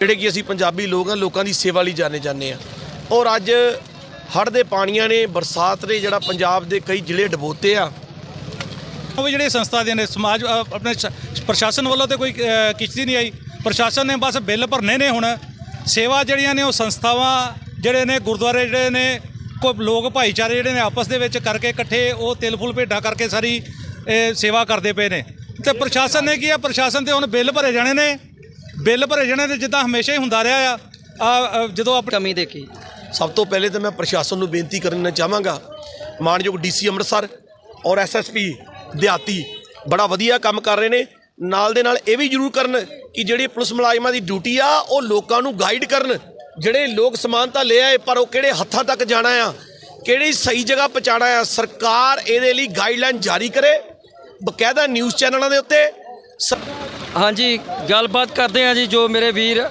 ਜਿਹੜੇ ਕਿ ਅਸੀਂ ਪੰਜਾਬੀ ਲੋਕ ਆ ਲੋਕਾਂ ਦੀ ਸੇਵਾ ਲਈ ਜਾਣੇ ਜਾਂਦੇ ਆ। ਔਰ ਅੱਜ ਹੜ੍ਹ ਦੇ ਪਾਣੀਆਂ ਨੇ ਬਰਸਾਤ ਨੇ ਜਿਹੜਾ ਪੰਜਾਬ ਦੇ ਕਈ ਜ਼ਿਲ੍ਹੇ ਡਬੋਤੇ ਆ। ਉਹ ਵੀ ਜਿਹੜੇ ਸੰਸਥਾ ਦੇ ਨੇ ਸਮਾਜ ਅ, ਆਪਣੇ ਸ਼- ਪ੍ਰਸ਼ਾਸਨ ਵੱਲੋਂ ਤੇ ਕੋਈ ਅ, ਕਿਸ਼ਤੀ ਨਹੀਂ ਆਈ। ਪ੍ਰਸ਼ਾਸਨ ਨੇ ਬਸ ਬਿੱਲ ਭਰਨੇ ਨੇ ਹੁਣ। ਸੇਵਾ ਜਿਹੜੀਆਂ ਨੇ ਉਹ ਸੰਸਥਾਵਾਂ ਜਿਹੜੇ ਨੇ ਗੁਰਦੁਆਰੇ ਜਿਹੜੇ ਨੇ ਕੋ ਲੋਕ ਭਾਈਚਾਰੇ ਜਿਹੜੇ ਨੇ ਆਪਸ ਦੇ ਵਿੱਚ ਕਰਕੇ ਇਕੱਠੇ ਉਹ ਤਿਲ ਫੁੱਲ ਭੇਟਾਂ ਕਰਕੇ ਸਾਰੀ ਇਹ, ਸੇਵਾ ਕਰਦੇ ਪਏ ਨੇ। ਤੇ ਪ੍ਰਸ਼ਾਸਨ ਨੇ ਕੀ ਆ ਪ੍ਰਸ਼ਾਸਨ ਤੇ ਹੁਣ ਬਿੱਲ ਭਰੇ ਜਾਣੇ ਨੇ। ਬਿੱਲ ਭਰੇ ਜਾਣੇ ਤੇ ਜਿੱਦਾਂ ਹਮੇਸ਼ਾ ਹੀ ਹੁੰਦਾ ਰਿਹਾ ਆ ਆ ਜਦੋਂ ਆਪਣੀ ਕਮੀ ਦੇਖੀ। ਸਭ ਤੋਂ ਪਹਿਲੇ ਤਾਂ ਮੈਂ ਪ੍ਰਸ਼ਾਸਨ ਨੂੰ ਬੇਨਤੀ ਕਰਨਾ ਚਾਹਾਂਗਾ ਮਾਨਯੋਗ ਡੀਸੀ ਅੰਮ੍ਰਿਤਸਰ ਔਰ ਐਸਐਸਪੀ ਦਿਹਾਤੀ ਬੜਾ ਵਧੀਆ ਕੰਮ ਕਰ ਰਹੇ ਨੇ। ਨਾਲ ਦੇ ਨਾਲ ਇਹ ਵੀ ਜ਼ਰੂਰ ਕਰਨ ਕਿ ਜਿਹੜੀ ਪੁਲਿਸ ਮੁਲਾਜ਼ਮਾਂ ਦੀ ਡਿਊਟੀ ਆ ਉਹ ਲੋਕਾਂ ਨੂੰ ਗਾਈਡ ਕਰਨ। ਜਿਹੜੇ ਲੋਕ ਸਮਾਨ ਤਾਂ ਲੈ ਆਏ ਪਰ ਉਹ ਕਿਹੜੇ ਹੱਥਾਂ ਤੱਕ ਜਾਣਾ ਆ ਕਿਹੜੀ ਸਹੀ ਜਗ੍ਹਾ ਪਹੁੰਚਾਉਣਾ ਆ ਸਰਕਾਰ ਇਹਦੇ ਲਈ ਗਾਈਡਲਾਈਨ ਜਾਰੀ ਕਰੇ। ਬਕਾਇਦਾ ਨਿਊਜ਼ ਚੈਨਲਾਂ ਦੇ ਉੱਤੇ ਹਾਂਜੀ, ਗੱਲਬਾਤ ਕਰਦੇ ਹਾਂ ਜੀ ਜੋ ਮੇਰੇ ਵੀਰ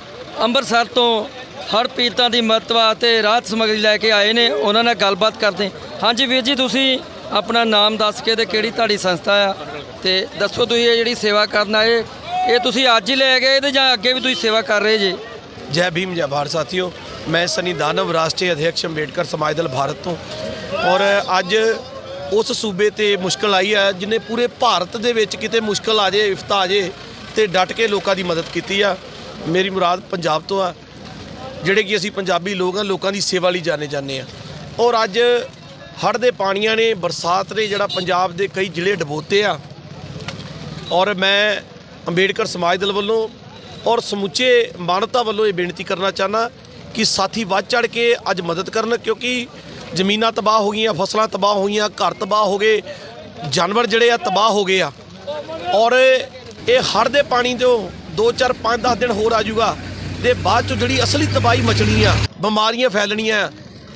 ਅੰਮ੍ਰਿਤਸਰ ਤੋਂ ਹੜ੍ਹ ਪੀੜਤਾਂ ਦੀ ਮਹੱਤਵਾ ਅਤੇ ਰਾਹਤ ਸਮੱਗਰੀ ਲੈ ਕੇ ਆਏ ਨੇ, ਉਹਨਾਂ ਨਾਲ ਗੱਲਬਾਤ ਕਰਦੇ ਹਾਂਜੀ ਵੀਰ ਜੀ, ਤੁਸੀਂ ਆਪਣਾ ਨਾਮ ਦੱਸ ਕੇ ਤੇ ਕਿਹੜੀ ਤੁਹਾਡੀ ਸੰਸਥਾ ਆ? ਤੇ ਦੱਸੋ ਤੁਸੀਂ ਇਹ ਜਿਹੜੀ ਸੇਵਾ ਕਰਨ ਆਏ, ਇਹ ਤੁਸੀਂ ਅੱਜ ਹੀ ਲੈ ਗਏ ਤੇ ਜਾਂ ਅੱਗੇ ਵੀ ਤੁਸੀਂ ਸੇਵਾ ਕਰ ਰਹੇ ਜੇ? ਜੈ ਭੀਮ, ਜੈ ਭਾਰਤ ਸਾਥੀਓ, ਮੈਂ ਸਨੀ ਦਾਨਵ, ਰਾਸ਼ਟਰੀ ਅਧਿਕਸ਼ ਅੰਬੇਡਕਰ ਸਮਾਜ ਦਲ ਭਾਰਤ ਤੋਂ। ਔਰ ਅੱਜ ਉਸ ਸੂਬੇ ਤੇ ਮੁਸ਼ਕਲ ਆਈ ਹੈ, ਜਿਨੇ ਪੂਰੇ ਭਾਰਤ ਦੇ ਵਿੱਚ ਕਿਤੇ ਮੁਸ਼ਕਲ ਆ ਜੇ ਇਫਤਾ ਆ ਜੇ ਤੇ ਡਟ ਕੇ ਲੋਕਾਂ ਦੀ ਮਦਦ ਕੀਤੀ ਆ। ਮੇਰੀ ਮੁਰਾਦ ਪੰਜਾਬ ਤੋਂ ਆ। ਜਿਹੜੇ ਕਿ ਅਸੀਂ ਪੰਜਾਬੀ ਲੋਕ ਆ, ਲੋਕਾਂ ਦੀ ਸੇਵਾ ਲਈ ਜਾਣੇ ਜਾਂਦੇ ਆ। ਔਰ ਅੱਜ ਹੜ੍ਹ ਦੇ ਪਾਣੀਆਂ ਨੇ, ਬਰਸਾਤ ਨੇ ਜਿਹੜਾ ਪੰਜਾਬ ਦੇ ਕਈ ਜ਼ਿਲ੍ਹੇ ਡਬੋਤੇ ਆ। ਔਰ ਮੈਂ ਅੰਬੇਡਕਰ ਸਮਾਜ ਦਲ ਵੱਲੋਂ ਔਰ ਸਮੁੱਚੇ ਮਾਨਵਤਾ ਵੱਲੋਂ ਇਹ ਬੇਨਤੀ ਕਰਨਾ ਚਾਹਨਾ ਕਿ ਸਾਥੀ ਵੱਧ ਚੜ ਕੇ ਅੱਜ ਮਦਦ ਕਰਨ, ਕਿਉਂਕਿ ਜ਼ਮੀਨਾਂ ਤਬਾਹ ਹੋ ਗਈਆਂ, ਫਸਲਾਂ ਤਬਾਹ ਹੋਈਆਂ, ਘਰ ਤਬਾਹ ਹੋ ਗਏ, ਜਾਨਵਰ ਜਿਹੜੇ ਆ ਤਬਾਹ ਹੋ ਗਏ ਆ। ਔਰ ਇਹ ਹੜ੍ਹ ਦੇ ਪਾਣੀ ਤੋਂ 2 4 5 10 ਦਿਨ ਹੋਰ ਆ ਜਾਊਗਾ। ਤੇ ਬਾਅਦ ਚ ਜਿਹੜੀ ਅਸਲੀ ਤਬਾਹੀ ਮਚਣੀ ਆ, ਬਿਮਾਰੀਆਂ ਫੈਲਣੀਆਂ,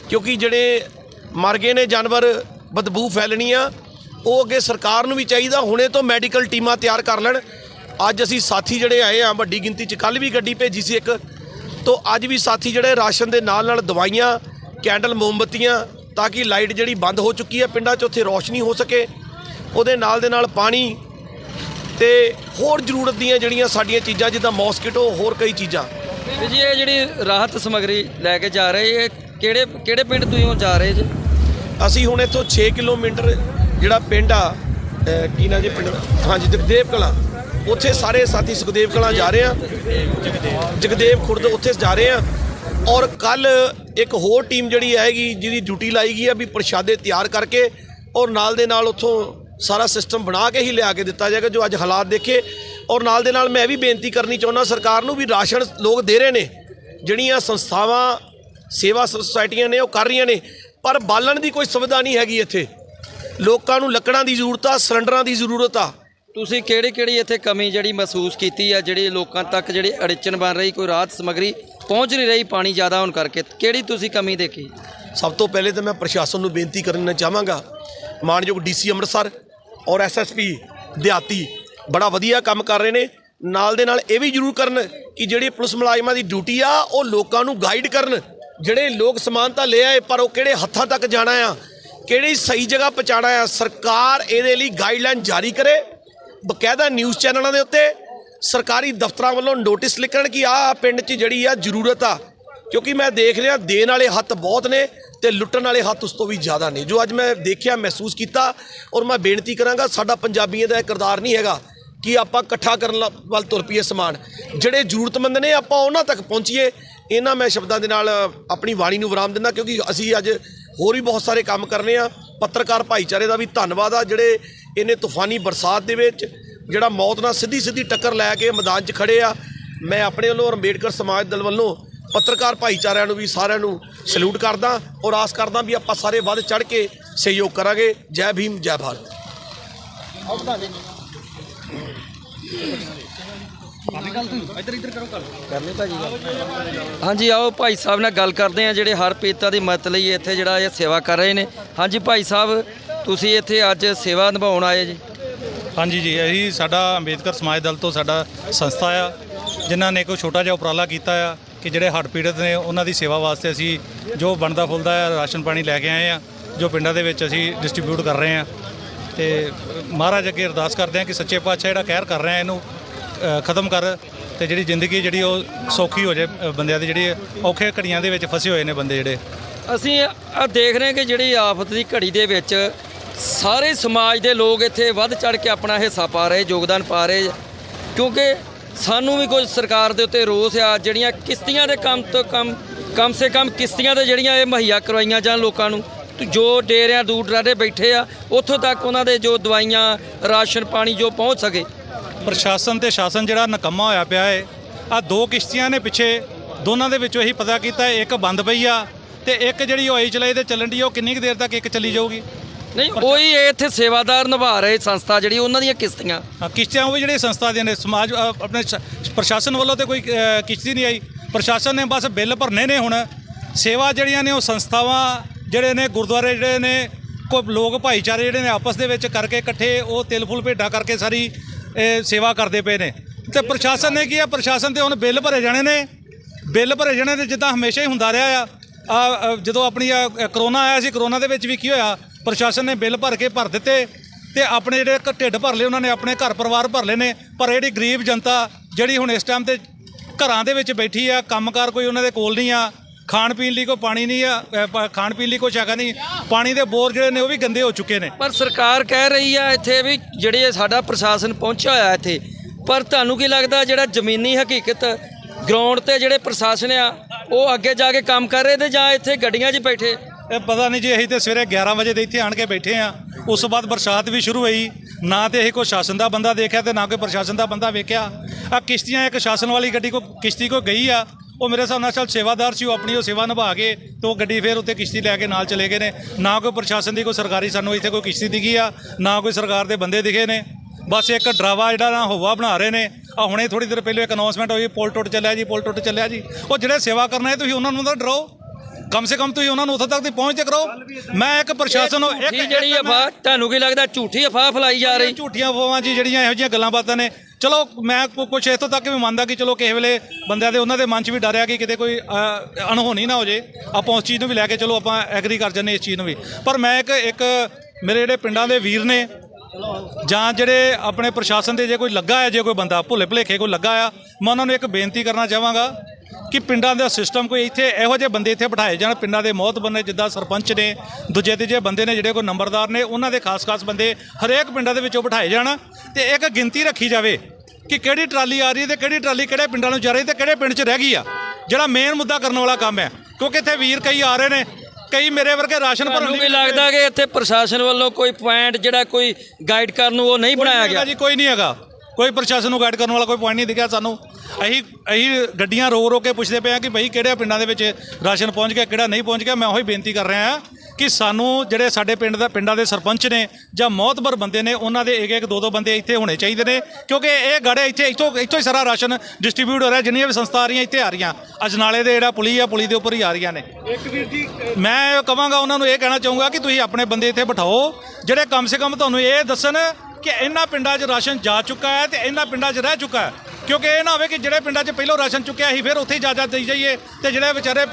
ਕਿਉਂਕਿ ਜਿਹੜੇ ਮਰ ਗਏ ਨੇ ਜਾਨਵਰ, ਬਦਬੂ ਫੈਲਣੀ ਆ, ਉਹ ਅੱਗੇ ਸਰਕਾਰ ਨੂੰ ਵੀ ਚਾਹੀਦਾ, ਹੁਣੇ ਤੋਂ ਮੈਡੀਕਲ ਟੀਮਾਂ ਤਿਆਰ ਕਰ ਲੈਣ। ਅੱਜ ਅਸੀਂ ਸਾਥੀ ਜਿਹੜੇ ਆਏ ਆ, ਵੱਡੀ ਗਿਣਤੀ 'ਚ ਕੱਲ ਵੀ ਗੱਡੀ ਭੇਜੀ ਸੀ ਇੱਕ, ਤੋਂ ਅੱਜ ਵੀ ਸਾਥੀ ਜਿਹੜੇ ਰਾਸ਼ਨ ਦੇ ਨਾਲ ਨਾਲ ਦਵਾਈਆਂ, ਕੈਂਡਲ ਮੋਮਬੱਤੀਆਂ, ਤਾਂ ਕਿ ਲਾਈਟ ਜਿਹੜੀ ਬੰਦ ਹੋ ਚੁੱਕੀ ਹੈ ਪਿੰਡਾਂ 'ਚ ਉੱਥੇ ਰੋਸ਼ਨੀ ਹੋ ਸਕੇ, ਉਹਦੇ ਨਾਲ ਦੇ ਨਾਲ ਪਾਣੀ ਤੇ ਹੋਰ ਜ਼ਰੂਰਤ ਦੀਆਂ ਜਿਹੜੀਆਂ ਸਾਡੀਆਂ ਚੀਜ਼ਾਂ ਜਿੱਦਾਂ ਮੌਸਕੀਟੋ ਹੋਰ ਕਈ ਚੀਜ਼ਾਂ। ਵੀਰ ਜੀ ਇਹ ਜਿਹੜੀ ਰਾਹਤ ਸਮੱਗਰੀ ਲੈ ਕੇ ਜਾ ਰਹੇ ਇਹ ਕਿਹੜੇ ਕਿਹੜੇ ਪਿੰਡ ਤੁਸੀਂ ਹੁਣ ਜਾ ਰਹੇ ਜੇ? ਅਸੀਂ ਹੁਣ ਇੱਥੋਂ 6 ਕਿਲੋਮੀਟਰ ਜਿਹੜਾ ਪਿੰਡ ਆ ਕੀ ਨਾਂ ਜੀ ਪਿੰਡ? ਹਾਂਜੀ ਜਗਦੇਵ ਕਲਾਂ। ਉੱਥੇ ਸਾਰੇ ਸਾਥੀ ਸੁਖਦੇਵ ਕਲਾਂ ਜਾ ਰਹੇ ਆ। ਜਗਦੇਵ ਖੁਰਦ ਉੱਥੇ ਜਾ ਰਹੇ ਆ। ਔਰ ਕੱਲ ਇੱਕ ਹੋਰ ਟੀਮ ਜਿਹੜੀ ਆਏਗੀ ਜਿਹਦੀ ਡਿਊਟੀ ਲਾਈ ਗਈ ਆ ਵੀ ਪ੍ਰਸ਼ਾਦੇ ਤਿਆਰ ਕਰਕੇ ਔਰ ਨਾਲ ਦੇ ਨਾਲ ਉੱਥੋਂ ਸਾਰਾ ਸਿਸਟਮ ਬਣਾ ਕੇ ਹੀ ਲਿਆ ਕੇ ਦਿੱਤਾ ਜਾਏਗਾ ਜੋ ਅੱਜ ਹਾਲਾਤ ਦੇਖੇ। ਔਰ ਨਾਲ ਦੇ ਨਾਲ ਮੈਂ ਵੀ ਬੇਨਤੀ ਕਰਨੀ ਚਾਹੁੰਦਾ ਸਰਕਾਰ ਨੂੰ ਵੀ ਰਾਸ਼ਨ ਲੋਕ ਦੇ ਰਹੇ ਨੇ ਜਿਹੜੀਆਂ ਸੰਸਥਾਵਾਂ ਸੇਵਾ ਸੁਸਾਇਟੀਆਂ ਨੇ ਉਹ ਕਰ ਰਹੀਆਂ ਨੇ ਪਰ ਬਾਲਣ ਦੀ ਕੋਈ ਸੁਵਿਧਾ ਨਹੀਂ ਹੈਗੀ ਇੱਥੇ। ਲੋਕਾਂ ਨੂੰ ਲੱਕੜਾਂ ਦੀ ਜ਼ਰੂਰਤ ਆ ਸਿਲੰਡਰਾਂ ਦੀ ਜ਼ਰੂਰਤ ਆ। ਤੁਸੀਂ ਕਿਹੜੀ ਕਿਹੜੀ ਇੱਥੇ ਕਮੀ ਜਿਹੜੀ ਮਹਿਸੂਸ ਕੀਤੀ ਆ ਜਿਹੜੀ ਲੋਕਾਂ ਤੱਕ ਜਿਹੜੀ ਅੜਚਨ ਬਣ ਰਹੀ ਕੋਈ ਰਾਹਤ ਸਮੱਗਰੀ ਪਹੁੰਚ ਨਹੀਂ ਰਹੀ ਪਾਣੀ ਜ਼ਿਆਦਾ ਹੋਣ ਕਰਕੇ ਕਿਹੜੀ ਤੁਸੀਂ ਕਮੀ ਦੇਖੀ? ਸਭ ਤੋਂ ਪਹਿਲੇ ਤਾਂ ਮੈਂ ਪ੍ਰਸ਼ਾਸਨ ਨੂੰ ਬੇਨਤੀ ਕਰਨਾ ਚਾਹਾਂਗਾ ਮਾਨਯੋਗ ਡੀਸੀ ਅੰਮ੍ਰਿਤਸਰ ਔਰ ਐਸਐਸਪੀ ਦਿਹਾਤੀ ਬੜਾ ਵਧੀਆ ਕੰਮ ਕਰ ਰਹੇ ਨੇ। ਨਾਲ ਦੇ ਨਾਲ ਇਹ ਵੀ ਜ਼ਰੂਰ ਕਰਨ ਕਿ ਜਿਹੜੀ ਪੁਲਿਸ ਮੁਲਾਜ਼ਮਾਂ ਦੀ ਡਿਊਟੀ ਆ, ਉਹ ਲੋਕਾਂ ਨੂੰ ਗਾਈਡ ਕਰਨ। ਜਿਹੜੇ ਲੋਕ ਸਮਾਨ ਤਾਂ ਲੈ ਆਏ, ਪਰ ਉਹ ਕਿਹੜੇ ਹੱਥਾਂ ਤੱਕ ਜਾਣਾ ਆ, ਕਿਹੜੀ ਸਹੀ ਜਗ੍ਹਾ ਪਹੁੰਚਾਉਣਾ ਆ, ਸਰਕਾਰ ਇਹਦੇ ਲਈ ਗਾਈਡਲਾਈਨ ਜਾਰੀ ਕਰੇ। ਬਕਾਇਦਾ ਨਿਊਜ਼ ਚੈਨਲਾਂ ਦੇ ਉੱਤੇ ਸਰਕਾਰੀ ਦਫ਼ਤਰਾਂ ਵੱਲੋਂ ਨੋਟਿਸ ਲਿਖਣ ਕਿ ਆਹ ਪਿੰਡ 'ਚ ਜਿਹੜੀ ਆ ਜ਼ਰੂਰਤ ਆ। ਕਿਉਂਕਿ ਮੈਂ ਦੇਖ ਰਿਹਾ, ਦੇਣ ਵਾਲੇ ਹੱਥ ਬਹੁਤ ਨੇ। ਤੇ ਲੁੱਟਣ ਵਾਲੇ ਹੱਥ ਉਸ ਤੋਂ ਵੀ ਜ਼ਿਆਦਾ ਨੇ। ਜੋ ਅੱਜ ਮੈਂ ਦੇਖਿਆ, ਮਹਿਸੂਸ ਕੀਤਾ ਔਰ ਮੈਂ ਬੇਨਤੀ ਕਰਾਂਗਾ, ਸਾਡਾ ਪੰਜਾਬੀਆਂ ਦਾ ਇਹ ਕਿਰਦਾਰ ਨਹੀਂ ਹੈਗਾ ਕਿ ਆਪਾਂ ਇਕੱਠਾ ਕਰਨ ਲ- ਵੱਲ ਤੁਰ ਪਈਏ ਸਮਾਨ। ਜਿਹੜੇ ਜ਼ਰੂਰਤਮੰਦ ਨੇ, ਆਪਾਂ ਉਹਨਾਂ ਤੱਕ ਪਹੁੰਚੀਏ। ਇਹਨਾਂ ਮੈਂ ਸ਼ਬਦਾਂ ਦੇ ਨਾਲ ਆਪਣੀ ਬਾਣੀ ਨੂੰ ਵਿਰਾਮ ਦਿੰਦਾ, ਕਿਉਂਕਿ ਅਸੀਂ ਅੱਜ ਹੋਰ ਵੀ ਬਹੁਤ ਸਾਰੇ ਕੰਮ ਕਰਨੇ ਆ। ਪੱਤਰਕਾਰ ਭਾਈਚਾਰੇ ਦਾ ਵੀ ਧੰਨਵਾਦ ਆ, ਜਿਹੜੇ ਇਹਨੇ ਤੂਫਾਨੀ ਬਰਸਾਤ ਦੇ ਵਿੱਚ ਜਿਹੜਾ ਮੌਤ ਨਾਲ ਸਿੱਧੀ ਸਿੱਧੀ ਟੱਕਰ ਲੈ ਕੇ ਮੈਦਾਨ 'ਚ ਖੜੇ ਆ। ਮੈਂ ਆਪਣੇ ਵੱਲੋਂ ਅੰਬੇਡਕਰ ਸਮਾਜ ਦਲ ਵੱਲੋਂ ਪੱਤਰਕਾਰ ਭਾਈਚਾਰਿਆਂ ਨੂੰ ਵੀ ਸਾਰਿਆਂ ਨੂੰ ਸਲੂਟ ਕਰਦਾ ਔਰ ਆਸ ਕਰਦਾ ਵੀ ਆਪਾਂ ਸਾਰੇ ਵੱਧ ਚੜ ਕੇ ਸਹਿਯੋਗ ਕਰਾਂਗੇ। ਜੈ ਭੀਮ ਜੈ ਭਾਰਤ। ਹਾਂਜੀ ਆਓ ਭਾਈ ਸਾਹਿਬ ਨਾਲ ਗੱਲ ਕਰਦੇ ਆ ਜਿਹੜੇ ਹਰ ਪੀੜਤਾਂ ਦੀ ਮਦਦ ਲਈ ਇੱਥੇ ਜਿਹੜਾ ਇਹ ਸੇਵਾ ਕਰ ਰਹੇ ਨੇ। ਹਾਂਜੀ ਭਾਈ ਸਾਹਿਬ ਤੁਸੀਂ ਇੱਥੇ ਅੱਜ ਸੇਵਾ ਨਿਭਾਉਣ ਆਏ ਜੀ। ਹਾਂਜੀ ਜੀ ਅਸੀਂ ਸਾਡਾ ਅੰਬੇਦਕਰ ਸਮਾਜ ਦਲ ਤੋਂ ਸਾਡਾ ਸੰਸਥਾ ਆ ਜਿਨ੍ਹਾਂ ਨੇ ਕੋਈ ਛੋਟਾ ਜਿਹਾ ਉਪਰਾਲਾ ਕੀਤਾ ਆ। ਕਿ ਜਿਹੜੇ ਹੜ੍ਹ ਪੀੜਤ ਨੇ, ਉਹਨਾਂ ਦੀ ਸੇਵਾ ਵਾਸਤੇ ਅਸੀਂ ਜੋ ਬਣਦਾ ਫੁੱਲਦਾ ਰਾਸ਼ਨ ਪਾਣੀ ਲੈ ਕੇ ਆਏ ਆ ਜੋ ਪਿੰਡਾਂ ਦੇ ਵਿੱਚ ਅਸੀਂ ਡਿਸਟ੍ਰੀਬਿਊਟ ਕਰ ਰਹੇ ਆ ਤੇ ਮਹਾਰਾਜ ਅੱਗੇ ਅਰਦਾਸ ਕਰਦੇ ਆ ਕਿ ਸੱਚੇ ਪਾਤਸ਼ਾਹ ਜਿਹੜਾ ਕਹਿਰ ਕਰ ਰਿਹਾ, ਇਹਨੂੰ ਖਤਮ ਕਰ ਤੇ ਜਿਹੜੀ ਜ਼ਿੰਦਗੀ ਜਿਹੜੀ ਉਹ ਸੌਖੀ ਹੋ ਜਾਏ ਬੰਦਿਆਂ ਦੀ ਜਿਹੜੀ ਔਖੇ ਘੜੀਆਂ ਦੇ ਵਿੱਚ ਫਸੇ ਹੋਏ ਨੇ ਬੰਦੇ ਜਿਹੜੇ। ਅਸੀਂ ਆ ਦੇਖ ਰਹੇ ਹਾਂ ਕਿ ਜਿਹੜੀ ਆਫਤ ਦੀ ਘੜੀ ਦੇ ਵਿੱਚ ਸਾਰੇ ਸਮਾਜ ਦੇ ਲੋਕ ਇੱਥੇ ਵੱਧ ਚੜ ਕੇ ਆਪਣਾ ਹਿੱਸਾ ਪਾ ਰਹੇ, ਯੋਗਦਾਨ ਪਾ ਰਹੇ, ਕਿਉਂਕਿ ਸਾਨੂੰ ਵੀ ਕੁਝ ਸਰਕਾਰ ਦੇ ਉੱਤੇ ਰੋਸ ਆ, ਜਿਹੜੀਆਂ ਕਿਸ਼ਤੀਆਂ ਦੇ ਕੰਮ ਤੋਂ ਕੰਮ, ਕਮ ਸੇ ਕਮ ਕਿਸ਼ਤੀਆਂ ਤੇ ਜਿਹੜੀਆਂ ਇਹ ਮੁਹੱਈਆ ਕਰਵਾਈਆਂ ਜਾਣ ਲੋਕਾਂ ਨੂੰ। ਜੋ ਡੇਰਿਆਂ ਦੂਰ ਦਰਾਡੇ ਬੈਠੇ ਆ, ਉੱਥੋਂ ਤੱਕ ਉਹਨਾਂ ਦੇ ਜੋ ਦਵਾਈਆਂ, ਰਾਸ਼ਨ ਪਾਣੀ ਜੋ ਪਹੁੰਚ ਸਕੇ। ਪ੍ਰਸ਼ਾਸਨ ਤੇ ਸ਼ਾਸਨ ਜਿਹੜਾ ਨਕਮਾ ਹੋਇਆ ਪਿਆ ਹੈ ਆ ਦੋ ਕਿਸ਼ਤੀਆਂ ਨੇ ਪਿੱਛੇ, ਦੋਨਾਂ ਦੇ ਵਿੱਚੋਂ ਇਹੀ ਪਤਾ ਕੀਤਾ, ਇੱਕ ਬੰਦ ਪਈ ਆ ਤੇ ਇੱਕ ਜਿਹੜੀ ਹੋਈ ਚਲਾਈ ਤੇ ਚੱਲਣ ਦੀ ਉਹ ਕਿੰਨੀ ਕੁ ਦੇਰ ਤੱਕ ਇੱਕ ਚੱਲੀ ਜਾਊਗੀ? ਨਹੀਂ ਉਹੀ ਇਹ ਇੱਥੇ ਸੇਵਾਦਾਰ ਨਿਭਾ ਰਹੇ ਸੰਸਥਾ ਜਿਹੜੀ ਉਹਨਾਂ ਦੀਆਂ ਕਿਸ਼ਤੀਆਂ। ਹਾਂ, ਕਿਸ਼ਤੀਆਂ ਉਹ ਵੀ ਜਿਹੜੇ ਸੰਸਥਾ ਦੀਆਂ ਨੇ ਸਮਾਜ ਅ, ਆਪਣੇ ਸ਼- ਪ੍ਰਸ਼ਾਸਨ ਵੱਲੋਂ ਤੇ ਕੋਈ ਅ, ਕਿਸ਼ਤੀ ਨਹੀਂ ਆਈ। ਪ੍ਰਸ਼ਾਸਨ ਨੇ ਬਸ ਬਿੱਲ ਭਰਨੇ ਨੇ ਹੁਣ। ਸੇਵਾ ਜਿਹੜੀਆਂ ਨੇ ਉਹ ਸੰਸਥਾਵਾਂ ਜਿਹੜੇ ਨੇ ਗੁਰਦੁਆਰੇ ਜਿਹੜੇ ਨੇ ਕੋਈ ਲੋਕ ਭਾਈਚਾਰੇ ਜਿਹੜੇ ਨੇ ਆਪਸ ਦੇ ਵਿੱਚ ਕਰਕੇ ਇਕੱਠੇ ਉਹ ਤਿਲ ਫੁੱਲ ਭੇਟਾ ਕਰਕੇ ਸਾਰੀ ਇਹ ਸੇਵਾ ਕਰਦੇ ਪਏ ਨੇ। ਤੇ ਪ੍ਰਸ਼ਾਸਨ ਨੇ ਕੀ ਆ ਪ੍ਰਸ਼ਾਸਨ ਤੇ ਹੁਣ ਬਿੱਲ ਭਰੇ ਜਾਣੇ ਨੇ। ਬਿੱਲ ਭਰੇ ਜਾਣੇ ਤੇ ਜਿੱਦਾਂ ਹਮੇਸ਼ਾ ਹੀ ਹੁੰਦਾ ਰਿਹਾ ਆ। ਆ ਜਦੋਂ ਆਪਣੀ ਆ ਕਰੋਨਾ ਆਇਆ ਸੀ ਕਰੋਨਾ ਦੇ ਵਿੱਚ ਵੀ ਕੀ ਹੋਇਆ? ਪ੍ਰਸ਼ਾਸਨ ਨੇ ਬਿੱਲ ਭਰ ਕੇ ਭਰ ਦਿੱਤੇ ਤੇ ਆਪਣੇ ਜਿਹੜੇ ਢਿੱਡ ਭਰ ਲਏ, ਉਹਨਾਂ ਨੇ ਆਪਣੇ ਘਰ ਪਰਿਵਾਰ ਭਰ ਲਏ ਨੇ। ਪਰ ਜਿਹੜੀ ਗਰੀਬ ਜਨਤਾ ਜਿਹੜੀ ਹੁਣ ਇਸ ਟਾਈਮ ਤੇ ਘਰਾਂ ਦੇ ਵਿੱਚ ਬੈਠੀ ਆ, ਕੰਮਕਾਰ ਕੋਈ ਉਹਨਾਂ ਦੇ ਕੋਲ ਨਹੀਂ ਆ, ਖਾਣ ਪੀਣ ਲਈ ਕੋਈ ਪਾਣੀ ਨਹੀਂ ਆ ਖਾਣ ਪੀਣ ਲਈ ਕੋਈ ਹੈਗਾ ਨਹੀਂ, ਪਾਣੀ ਦੇ ਬੋਰ ਜਿਹੜੇ ਨੇ ਉਹ ਵੀ ਗੰਦੇ ਹੋ ਚੁੱਕੇ ਨੇ। ਪਰ ਸਰਕਾਰ ਕਹਿ ਰਹੀ ਆ ਇੱਥੇ ਵੀ ਜਿਹੜੇ ਸਾਡਾ ਪ੍ਰਸ਼ਾਸਨ ਪਹੁੰਚਿਆ ਹੋਇਆ ਇੱਥੇ, ਪਰ ਤੁਹਾਨੂੰ ਕੀ ਲੱਗਦਾ ਜਿਹੜਾ ਜ਼ਮੀਨੀ ਹਕੀਕਤ ਗਰਾਊਂਡ ਤੇ ਜਿਹੜੇ ਪ੍ਰਸ਼ਾਸਨ ਆ, ਉਹ ਅੱਗੇ ਜਾ ਕੇ ਕੰਮ ਕਰ ਰਹੇ ਤੇ ਜਾਂ ਇੱਥੇ ਗੱਡੀਆਂ 'ਚ ਬੈਠੇ? ਇਹ ਪਤਾ ਨਹੀਂ ਜੀ, ਅਸੀਂ ਤੇ ਸਵੇਰੇ 11 ਵਜੇ ਦੇ ਇੱਥੇ ਆਣ ਕੇ ਬੈਠੇ ਆ ਉਸ ਤੋਂ ਬਾਅਦ ਬਰਸਾਤ ਵੀ ਸ਼ੁਰੂ ਹੋਈ। ਨਾ ਤੇ ਅਸੀਂ ਕੋਈ ਸ਼ਾਸਨ ਦਾ ਬੰਦਾ ਦੇਖਿਆ ਤੇ ਨਾ ਕੋਈ ਪ੍ਰਸ਼ਾਸਨ ਦਾ ਬੰਦਾ ਵੇਖਿਆ। ਆ ਕਿਸ਼ਤੀਆਂ, ਇੱਕ ਸ਼ਾਸਨ ਵਾਲੀ ਗੱਡੀ ਕੋ ਕਿਸ਼ਤੀ ਕੋ ਗਈ ਆ। ਉਹ ਮੇਰੇ ਹਿਸਾਬ ਨਾਲ ਚੱਲ ਸੇਵਾਦਾਰ ਸੀ, ਉਹ ਆਪਣੀ ਉਹ ਸੇਵਾ ਨਿਭਾ ਕੇ ਤੇ ਉਹ ਗੱਡੀ ਫੇਰ ਉੱਤੇ ਕਿਸ਼ਤੀ ਲੈ ਕੇ ਨਾਲ ਚਲੇ ਗਏ ਨੇ। ਨਾ ਕੋਈ ਪ੍ਰਸ਼ਾਸਨ ਦੀ, ਕੋਈ ਸਰਕਾਰੀ ਸਾਨੂੰ ਇੱਥੇ ਕੋਈ ਕਿਸ਼ਤੀ ਦਿਖੀ ਆ, ਨਾ ਕੋਈ ਸਰਕਾਰ ਦੇ ਬੰਦੇ ਦਿਖੇ ਨੇ। ਬਸ ਇੱਕ ਡਰਾਵਾ ਜਿਹੜਾ ਨਾ ਹੋਵਾ ਬਣਾ ਰਹੇ ਨੇ। ਆ ਹੁਣੇ ਥੋੜੀ ਦੇਰ ਪਹਿਲਾਂ ਇੱਕ ਅਨਾਉਂਸਮੈਂਟ ਹੋਈ, ਪੁਲ ਟੁੱਟ ਚੱਲਿਆ ਜੀ, ਪੁਲ ਟੁੱਟ ਚੱਲਿਆ ਜੀ। ਉਹ ਜਿਹੜੇ ਸੇਵਾ ਕਰਨਾ ਹੈ ਤੁਸੀਂ ਉਹਨਾਂ ਨੂੰ ਤਾਂ ਡਰਾਓ। ਕਮ ਸੇ ਕਮ ਤੁਸੀਂ ਉਹਨਾਂ ਨੂੰ ਉੱਥੇ ਤੱਕ ਦੀ ਪਹੁੰਚ ਤੇ ਕਰੋ। ਮੈਂ ਇੱਕ ਪ੍ਰਸ਼ਾਸਨ ਨੂੰ ਇੱਕ ਜਿਹੜੀ ਅਫਵਾਹ ਤੁਹਾਨੂੰ ਕੀ ਲੱਗਦਾ ਝੂਠੀ ਅਫਵਾਹ ਫੈਲਾਈ ਜਾ ਰਹੀ? ਝੂਠੀਆਂ ਅਫਵਾਹਾਂ ਜੀ ਜਿਹੜੀਆਂ ਇਹੋ ਜਿਹੀਆਂ ਗੱਲਾਂ ਬਾਤਾਂ ਨੇ। ਚਲੋ ਮੈਂ ਕੁ- ਕੁਛ ਇੱਥੋਂ ਤੱਕ ਵੀ ਮੰਨਦਾ ਕਿ ਚਲੋ ਕਿਸੇ ਵੇਲੇ ਬੰਦਿਆਂ ਦੇ ਉਹਨਾਂ ਦੇ ਮਨ 'ਚ ਵੀ ਡਰਿਆ ਕਿ ਕਿਤੇ ਕੋਈ ਅਣਹੋਣੀ ਨਾ ਹੋ ਜੇ। ਆਪਾਂ ਉਸ ਚੀਜ਼ ਨੂੰ ਵੀ ਲੈ ਕੇ ਚਲੋ ਆਪਾਂ ਐਗਰੀ ਕਰ ਜੰਨੇ ਇਸ ਚੀਜ਼ ਨੂੰ ਵੀ। ਪਰ ਮੈਂ ਇੱਕ ਇੱਕ ਮੇਰੇ ਜਿਹੜੇ ਪਿੰਡਾਂ ਦੇ ਵੀਰ ਨੇ ਜਾਂ ਜਿਹੜੇ ਆਪਣੇ ਪ੍ਰਸ਼ਾਸਨ ਦੇ ਜੇ ਕੋਈ ਲੱਗਾ ਹੈ ਜੇ ਕੋਈ ਬੰਦਾ ਭੁੱਲੇ ਭੁਲੇਖੇ ਕੋਈ ਲੱਗਾ ਆ ਮੈਂ ਉਹਨਾਂ ਨੂੰ ਇੱਕ ਬੇਨਤੀ ਕਰਨਾ ਚਾਹਾਂਗਾ ਕਿ ਪਿੰਡਾਂ ਦਾ ਸਿਸਟਮ ਕੋਈ ਇੱਥੇ ਇਹੋ ਜਿਹੇ ਬੰਦੇ ਇੱਥੇ ਬਿਠਾਏ ਜਾਣ ਪਿੰਡਾਂ ਦੇ ਮੌਤ ਬੰਦੇ ਜਿੱਦਾਂ ਸਰਪੰਚ ਨੇ ਦੂਜੇ ਤੀਜੇ ਬੰਦੇ ਨੇ ਜਿਹੜੇ ਕੋਈ ਨੰਬਰਦਾਰ ਨੇ ਉਹਨਾਂ ਦੇ ਖਾਸ-ਖਾਸ ਬੰਦੇ ਹਰੇਕ ਪਿੰਡਾਂ ਦੇ ਵਿੱਚੋਂ ਬਿਠਾਏ ਜਾਣ ਤੇ ਇੱਕ ਗਿਣਤੀ ਰੱਖੀ ਜਾਵੇ ਕਿ ਕਿਹੜੀ ਟਰਾਲੀ ਆ ਰਹੀ ਹੈ ਤੇ ਕਿਹੜੀ ਟਰਾਲੀ ਕਿਹੜੇ ਪਿੰਡਾਂ ਨੂੰ ਜਾ ਰਹੀ ਤੇ ਕਿਹੜੇ ਪਿੰਡ 'ਚ ਰਹਿ ਗਈ ਆ। ਜਿਹੜਾ ਮੇਨ ਮੁੱਦਾ ਕਰਨ ਵਾਲਾ ਕੰਮ ਹੈ ਕਿਉਂਕਿ ਇੱਥੇ ਵੀਰ ਕਈ ਆ ਰਹੇ ਨੇ ਕਈ ਮੇਰੇ ਵਰਗੇ ਰਾਸ਼ਨ ਭਰਨ ਲਈ ਕੀ ਲੱਗਦਾ ਕਿ ਇੱਥੇ ਪ੍ਰਸ਼ਾਸਨ ਵੱਲੋਂ ਕੋਈ ਪੁਆਇੰਟ ਜਿਹੜਾ ਕੋਈ ਗਾਈਡ ਕਰਨ ਨੂੰ ਉਹ ਨਹੀਂ ਬਣਾਇਆ ਗਿਆ? ਜੀ ਕੋਈ ਨਹੀਂ ਹੈਗਾ। ਕੋਈ ਪ੍ਰਸ਼ਾਸਨ ਨੂੰ ਗਾਈਡ ਕਰਨ ਵਾਲਾ ਕੋਈ ਪੁਆਇੰਟ ਨਹੀਂ ਦਿਖਿਆ ਸਾਨੂੰ। ਅਸੀਂ ਅਸੀਂ ਗੱਡੀਆਂ ਰੋ ਰੋ ਕੇ ਪੁੱਛਦੇ ਪਏ ਆ ਕਿ ਭਾਈ ਕਿਹੜੇ ਪਿੰਡਾਂ ਦੇ ਵਿੱਚ ਰਾਸ਼ਨ ਪਹੁੰਚ ਗਿਆ ਕਿਹੜਾ ਨਹੀਂ ਪਹੁੰਚ ਗਿਆ। ਮੈਂ ਉਹੀ ਬੇਨਤੀ ਕਰ ਰਿਹਾ ਹਾਂ ਕਿ ਸਾਨੂੰ ਜਿਹੜੇ ਸਾਡੇ ਪਿੰਡ ਦਾ ਪਿੰਡਾਂ ਦੇ ਸਰਪੰਚ ਨੇ ਜਾਂ ਮੌਤਬਰ ਬੰਦੇ ਨੇ ਉਹਨਾਂ ਦੇ ਇੱਕ ਇੱਕ ਦੋ ਦੋ ਬੰਦੇ ਇੱਥੇ ਹੋਣੇ ਚਾਹੀਦੇ ਨੇ। ਕਿਉਂਕਿ ਇਹ ਗਾੜੇ ਇੱਥੇ ਇੱਥੋਂ ਇੱਥੋਂ ਹੀ ਸਾਰਾ ਰਾਸ਼ਨ ਡਿਸਟ੍ਰੀਬਿਊਟ ਹੋ ਰਿਹਾ ਜਿੰਨੀਆਂ ਵੀ ਸੰਸਥਾ ਆ ਰਹੀਆਂ ਇੱਥੇ ਆ ਰਹੀਆਂ। ਅਜਨਾਲੇ ਦੇ ਜਿਹੜਾ ਪੁਲੀ ਆ ਪੁਲੀ ਦੇ ਉੱਪਰ ਹੀ ਆ ਰਹੀਆਂ ਨੇ। ਮੈਂ ਕਹਾਂਗਾ ਉਹਨਾਂ ਨੂੰ ਇਹ ਕਹਿਣਾ ਚਾਹੂੰਗਾ ਕਿ ਤੁਸੀਂ ਆਪਣੇ ਬੰਦੇ ਇੱਥੇ ਬਿਠਾਓ। ਜਿਹੜੇ ਕਮ ਸੇ ਕਮ ਤੁਹਾਨੂੰ ਇਹ ਦੱਸਣ ਕਿ ਇਹਨਾਂ ਪਿੰਡਾਂ 'ਚ ਰਾਸ਼ਨ ਜਾ ਚੁੱਕਾ ਹੈ ਤੇ ਇਹਨਾਂ ਪਿੰਡਾਂ 'ਚ ਰਹਿ ਚੁੱਕਾ ਹੈ। ਕਿਉਂਕਿ ਇਹ ਨਾ ਹੋਵੇ ਕਿ ਜਿਹੜੇ ਪਿੰਡਾਂ 'ਚ ਪਹਿਲਾਂ ਰਾਸ਼ਨ ਚੁੱਕਿਆ ਸੀ ਫਿਰ ਉੱਥੇ ਹੀ ਜਾ ਜਾ ਦੇਈ ਜਾਈਏ ਤੇ ਜਿਹੜੇ ਵਿਚਾਰੇ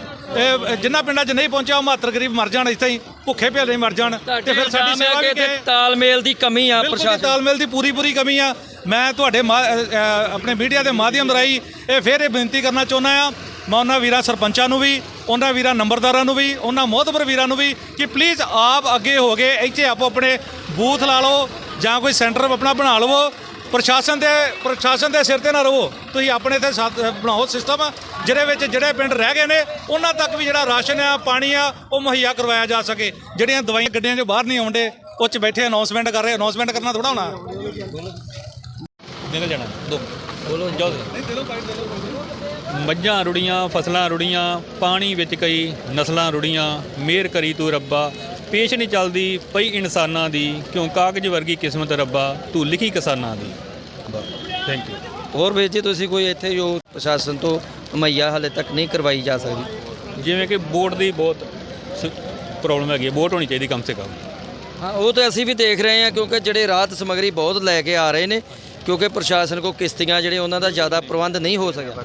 ਜਿਨ੍ਹਾਂ ਪਿੰਡਾਂ 'ਚ ਨਹੀਂ ਪਹੁੰਚਿਆ ਉਹ ਮਾਤਰ ਗਰੀਬ ਮਰ ਜਾਣ ਇੱਥੇ ਹੀ ਭੁੱਖੇ ਭਿਆਲੇ ਮਰ ਜਾਣ ਤੇ ਫਿਰ ਸਾਡੀ ਸੇਵਾ ਵੀ ਕਿ ਤਾਲਮੇਲ ਦੀ ਕਮੀ ਆ ਪ੍ਰਸ਼ਾਸਨ ਤਾਲਮੇਲ ਦੀ ਪੂਰੀ ਪੂਰੀ ਕਮੀ ਆ। ਮੈਂ ਤੁਹਾਡੇ ਆਪਣੇ ਮੀਡੀਆ ਦੇ ਮਾਧਿਅਮ ਰਾਹੀਂ ਇਹ ਫਿਰ ਇਹ ਬੇਨਤੀ ਕਰਨਾ ਚਾਹੁੰਦਾ ਆ ਮੈਂ ਉਹਨਾਂ ਵੀਰਾਂ ਸਰਪੰਚਾਂ ਨੂੰ ਵੀ ਉਹਨਾਂ ਵੀਰਾਂ ਨੰਬਰਦਾਰਾਂ ਨੂੰ ਵੀ ਉਹਨਾਂ ਮੋਹਤਬਰ ਵੀਰਾਂ ਨੂੰ ਵੀ ਕਿ ਪਲੀਜ਼ ਆਪ ਅੱਗੇ ਹੋ ਗਏ ਇੱਥੇ ਆਪੋ ਆਪਣੇ ਬੂਥ ਲਾ ਲਓ ਜਾਂ ਕੋਈ ਸੈਂਟਰ ਆਪਣਾ ਬਣਾ ਲਵੋ, ਪ੍ਰਸ਼ਾਸਨ ਦੇ ਪ੍ਰਸ਼ਾਸਨ ਦੇ ਸਿਰ ਤੇ ਨਾ ਰਹੋ ਤੁਸੀਂ ਆਪਣੇ ਤੇ ਸਾਥ- ਬਣਾਓ ਸਿਸਟਮ ਜਿਹਦੇ ਵਿੱਚ ਜਿਹੜੇ ਪਿੰਡ ਰਹਿ ਗਏ ਨੇ, ਉਹਨਾਂ ਤੱਕ ਵੀ ਜਿਹੜਾ ਰਾਸ਼ਨ ਆ, ਪਾਣੀ ਆ, ਉਹ ਮੁਹੱਈਆ ਕਰਵਾਇਆ ਜਾ ਸਕੇ। ਜਿਹੜੀਆਂ ਦਵਾਈਆਂ ਗੱਡੀਆਂ 'ਚੋਂ ਬਾਹਰ ਨਹੀਂ ਆਉਂਦੇ ਉਹ 'ਚ ਬੈਠੇ ਅਨਾਉਂਸਮੈਂਟ ਕਰ ਰਹੇ ਅਨਾਉਂਸਮੈਂਟ ਕਰਨਾ ਥੋੜਾ ਹੋਣਾ। ਨਿਕਲ ਜਾਣਾ, ਦੋ। ਬੋਲੋ ਮੱਝਾਂ ਰੁੜੀਆਂ, ਫਸਲਾਂ ਰੁੜੀਆਂ, ਪਾਣੀ ਵਿੱਚ ਕਈ ਨਸਲਾਂ ਰੁੜੀਆਂ ਮਿਹਰ ਕਰੀ ਤੂੰ ਰੱਬਾ। ਪੇਸ਼ ਨਹੀਂ ਚੱਲਦੀ ਪਈ ਇਨਸਾਨਾਂ ਦੀ ਕਿਉਂ ਕਾਗਜ਼ ਵਰਗੀ ਕਿਸਮਤ ਰੱਬਾ ਤੂੰ ਲਿਖੀ ਕਿਸਾਨਾਂ ਦੀ। ਥੈਂਕ ਯੂ ਹੋਰ ਵੀਰ ਜੀ ਤੁਸੀਂ ਕੋਈ ਇੱਥੇ ਜੋ ਪ੍ਰਸ਼ਾਸਨ ਤੋਂ ਮੁਹੱਈਆ ਹਾਲੇ ਤੱਕ ਨਹੀਂ ਕਰਵਾਈ ਜਾ ਸਕਦੀ? ਜਿਵੇਂ ਕਿ ਬੋਟ ਦੀ ਬਹੁਤ ਪ੍ਰੋਬਲਮ ਹੈਗੀ ਬੋਟ ਹੋਣੀ ਚਾਹੀਦੀ ਕਮ ਸੇ ਕਮ। ਹਾਂ ਉਹ ਤਾਂ ਅਸੀਂ ਵੀ ਦੇਖ ਰਹੇ ਹਾਂ ਕਿਉਂਕਿ ਜਿਹੜੇ ਰਾਹਤ ਸਮਗਰੀ ਬਹੁਤ ਲੈ ਕੇ ਆ ਰਹੇ ਨੇ ਕਿਉਂਕਿ ਪ੍ਰਸ਼ਾਸਨ ਕੋ ਕਿਸ਼ਤੀਆਂ ਜਿਹੜੇ ਉਹਨਾਂ ਦਾ ਜ਼ਿਆਦਾ ਪ੍ਰਬੰਧ ਨਹੀਂ ਹੋ ਸਕਦਾ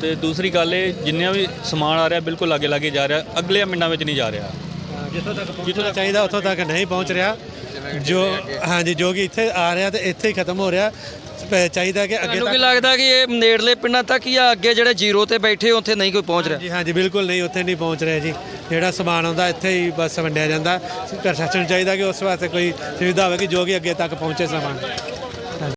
ਤੇ ਦੂਸਰੀ ਗੱਲ ਇਹ ਜਿੰਨਾ ਵੀ ਸਮਾਨ ਆ ਰਿਹਾ ਬਿਲਕੁਲ ਲਾਗੇ ਲਾਗੇ ਜਾ ਰਿਹਾ ਅਗਲੇ ਪਿੰਡਾਂ ਵਿੱਚ ਨਹੀਂ ਜਾ ਰਿਹਾ। ਜਿੱਥੋਂ ਤੱਕ ਜਿੱਥੋਂ ਚਾਹੀਦਾ ਉੱਥੋਂ ਤੱਕ ਨਹੀਂ ਪਹੁੰਚ ਰਿਹਾ। ਜੋ ਹਾਂਜੀ ਜੋ ਕਿ ਇੱਥੇ ਆ ਰਿਹਾ ਤੇ ਇੱਥੇ ਹੀ ਖਤਮ ਹੋ ਰਿਹਾ। ਪ- ਚਾਹੀਦਾ ਕਿ ਅੱਗੇ ਕੀ ਤੱਕ ਲੱਗਦਾ ਕਿ ਇਹ ਨੇੜਲੇ ਪਿੰਡਾਂ ਤੱਕ ਹੀ ਆ ਅੱਗੇ ਜਿਹੜੇ ਜ਼ੀਰੋ ਤੇ ਬੈਠੇ ਉੱਥੇ ਨਹੀਂ ਕੋਈ ਪਹੁੰਚ ਰਿਹਾ? ਜੀ ਹਾਂਜੀ ਬਿਲਕੁਲ ਨਹੀਂ ਉੱਥੇ ਨਹੀਂ ਪਹੁੰਚ ਰਿਹਾ ਜੀ। ਜਿਹੜਾ ਸਮਾਨ ਆਉਂਦਾ ਇੱਥੇ ਹੀ ਬਸ ਵੰਡਿਆ ਜਾਂਦਾ। ਪ੍ਰਸ਼ਾਸਨ ਨੂੰ ਚਾਹੀਦਾ ਕਿ ਉਸ ਵਾਸਤੇ ਕੋਈ ਸੁਵਿਧਾ ਹੋਵੇ ਕਿ ਜੋ ਕਿ ਅੱਗੇ ਤੱਕ ਪਹੁੰਚੇ ਸਮਾਨ।